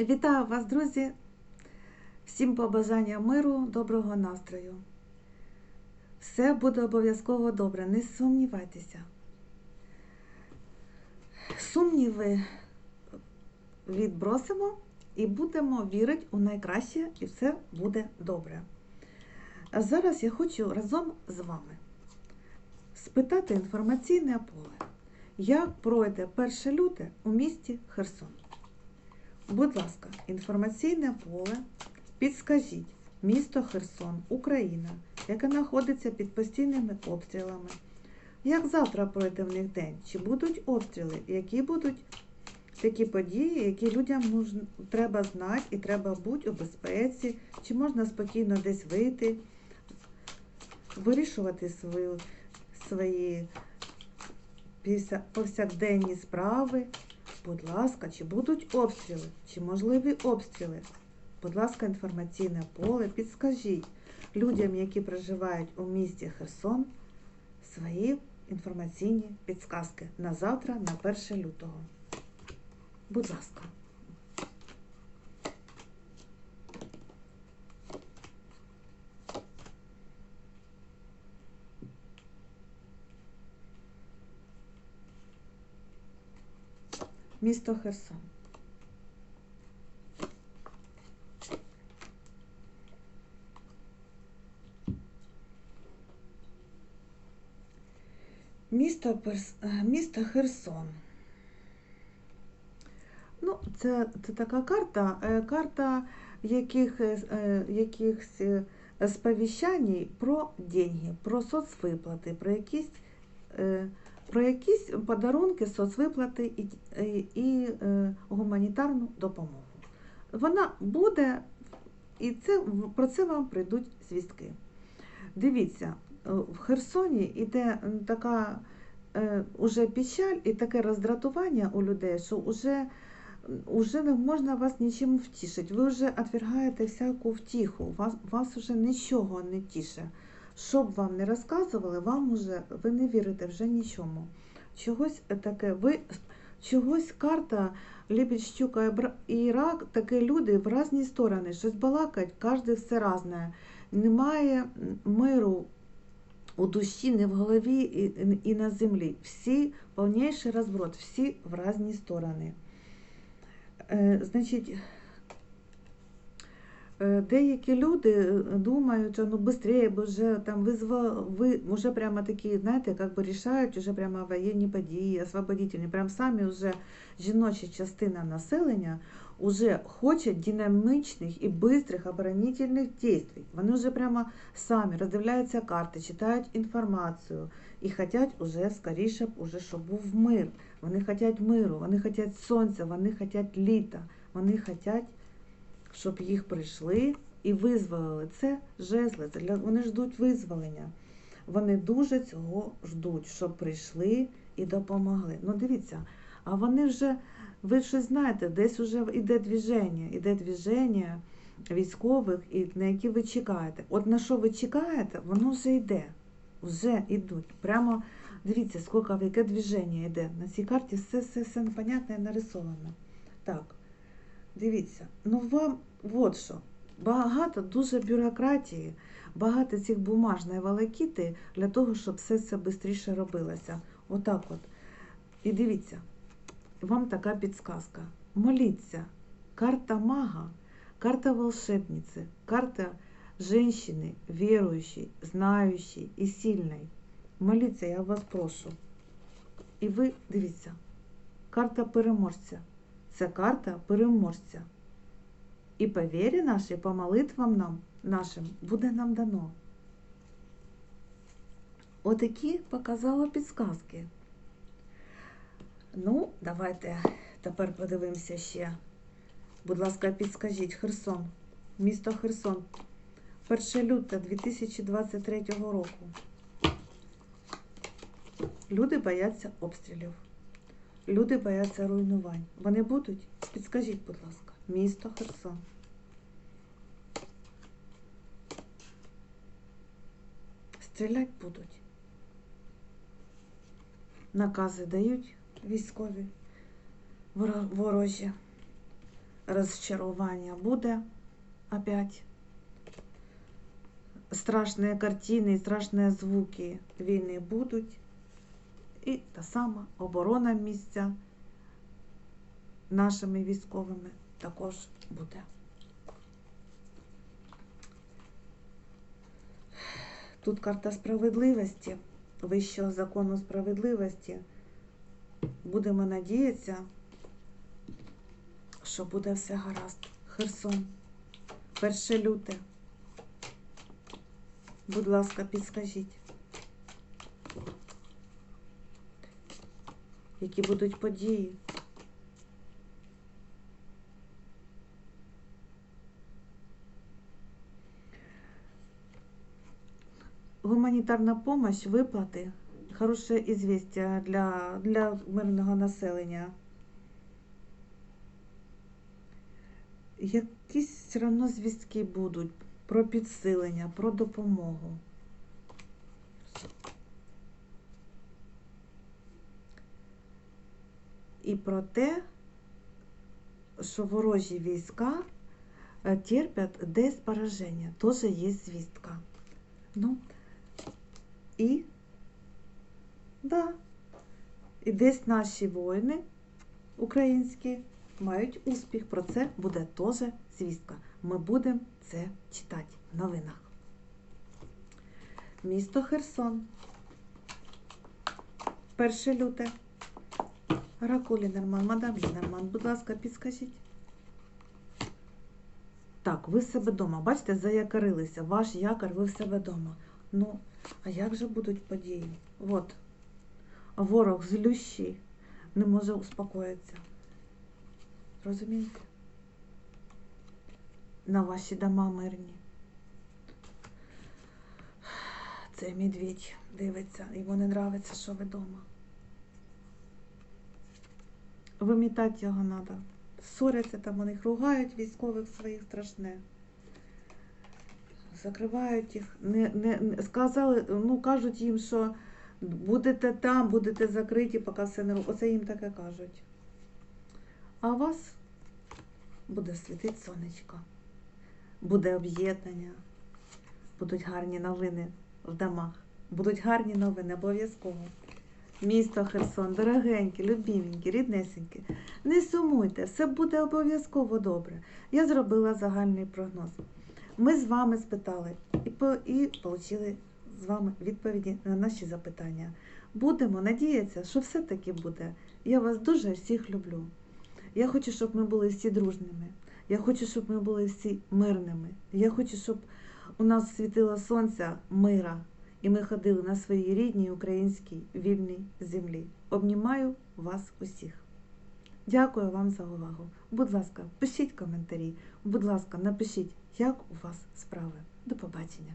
Вітаю вас, друзі! Всім побажання миру, доброго настрою. Все буде обов'язково добре, не сумнівайтеся. Сумніви відбросимо і будемо вірити у найкраще, і все буде добре. А зараз я хочу разом з вами спитати інформаційне поле, як пройде 1 люте у місті Херсон. Будь ласка, інформаційне поле, підскажіть місто Херсон, Україна, яке знаходиться під постійними обстрілами. Як завтра пройде в них день? Чи будуть обстріли? Які будуть такі події, які людям нужно, треба знати і треба бути у безпеці? Чи можна спокійно десь вийти, вирішувати свою, свої повсякденні справи? Будь ласка, чи будуть обстріли, чи можливі обстріли? Будь ласка, інформаційне поле, підскажіть людям, які проживають у місті Херсон, свої інформаційні підсказки на завтра, на 1 лютого. Будь ласка. Місто Херсон. Місто, Перс... е, місто Херсон. Ну, це, це така карта, е, карта яких, е, якихось сповіщань про деньги, про соцвиплати, про якісь, про якісь подарунки, соцвиплати і, і, і е, гуманітарну допомогу. Вона буде, і це, про це вам прийдуть звістки. Дивіться, е, в Херсоні йде така е, уже печаль і таке роздратування у людей, що вже, уже не можна вас нічим втішити. Ви вже відвергаєте всяку втіху, вас, вас вже нічого не тіше. Що б вам не розказували, вам уже ви не вірите вже нічому. Чогось таке, ви чогось карта Лебідь, щука і рак, таке люди в різні сторони, щось балакають, кожен все різне. Немає миру у душі, не в голові і, і на землі. Всі повніший розброд, всі в різні сторони. Е, значить, деякі люди е, думають, що ну швидше, бо вже там визва, ви вже прямо такі, знаєте, як би рішають вже прямо воєнні події, освободительні, прям самі вже жіноча частина населення уже хоче динамічних і бистрих оборонительних дій. Вони вже прямо самі роздивляються карти, читають інформацію і хочуть уже скоріше, уже, щоб був мир. Вони хочуть миру, вони хочуть сонця, вони хочуть літа, вони хочуть, щоб їх прийшли і визволили. Це жезли, вони ждуть визволення. Вони дуже цього ждуть, щоб прийшли і допомогли. Ну дивіться, а вони вже, ви щось знаєте, десь вже йде движення, іде движення військових, і на які ви чекаєте. От на що ви чекаєте, воно вже йде. Вже йдуть. Прямо дивіться, скільки яке движення йде. На цій карті все, все, все непонятне і нарисовано. Так, дивіться, ну вам от що. Багато дуже бюрократії, багато цих бумажної волокіти для того, щоб все це швидше робилося. Отак от. І дивіться, вам така підсказка. Моліться. Карта мага, карта волшебницы, карта женщины, верующей, знающей і сильной. Моліться, я вас прошу. І ви дивіться, карта переможця. Це карта переможця. І по вірі нашій, по молитвам нам, нашим буде нам дано. Отакі показала підсказки. Ну, давайте тепер подивимося ще. Будь ласка, підскажіть Херсон, місто Херсон, 1 люта 2023 року. Люди бояться обстрілів. Люди бояться руйнувань. Вони будуть? Підскажіть, будь ласка, місто Херсон. Стрілять будуть. Накази дають військові ворожі. розчарування буде опять. Страшні картини, страшні звуки війни будуть. І та сама оборона місця нашими військовими також буде. Тут карта справедливості, вищого закону справедливості. Будемо надіятися, що буде все гаразд. Херсон. Перше люте. Будь ласка, підскажіть. Які будуть події? Гуманітарна помощь, виплати, хороше ізвістя для, для мирного населення. Якісь все одно звістки будуть про підсилення, про допомогу. І про те, що ворожі війська е, терпять десь пораження. Теж є звістка. Ну, і, да, і десь наші воїни українські мають успіх. Про це буде теж звістка. Ми будемо це читати в новинах. Місто Херсон. 1 люте. Раку Лінерман, мадам Лінерман, будь ласка, підскажіть. Так, ви в себе вдома. Бачите, заякорилися. Ваш якор, ви в себе вдома. Ну, а як же будуть події? От. Ворог злющий, не може успокоїтися. Розумієте? На ваші дома мирні. Це медведь дивиться, йому не нравиться, що ви вдома. Вимітати його треба. Ссоряться там, вони їх ругають військових своїх страшне. Закривають їх. Не, не, сказали, ну кажуть їм, що будете там, будете закриті, поки все не ру- Оце їм таке кажуть. А у вас буде світити сонечко, буде об'єднання, будуть гарні новини в домах, будуть гарні новини обов'язково. Місто Херсон, дорогенькі, любіменькі, ріднесенькі. Не сумуйте, все буде обов'язково добре. Я зробила загальний прогноз. Ми з вами спитали і, по, і отримали з вами відповіді на наші запитання. Будемо надіятися, що все-таки буде. Я вас дуже всіх люблю. Я хочу, щоб ми були всі дружними. Я хочу, щоб ми були всі мирними. Я хочу, щоб у нас світило сонце мира, і ми ходили на своїй рідній українській вільній землі. Обнімаю вас усіх. Дякую вам за увагу. Будь ласка, пишіть коментарі. Будь ласка, напишіть, як у вас справи. До побачення.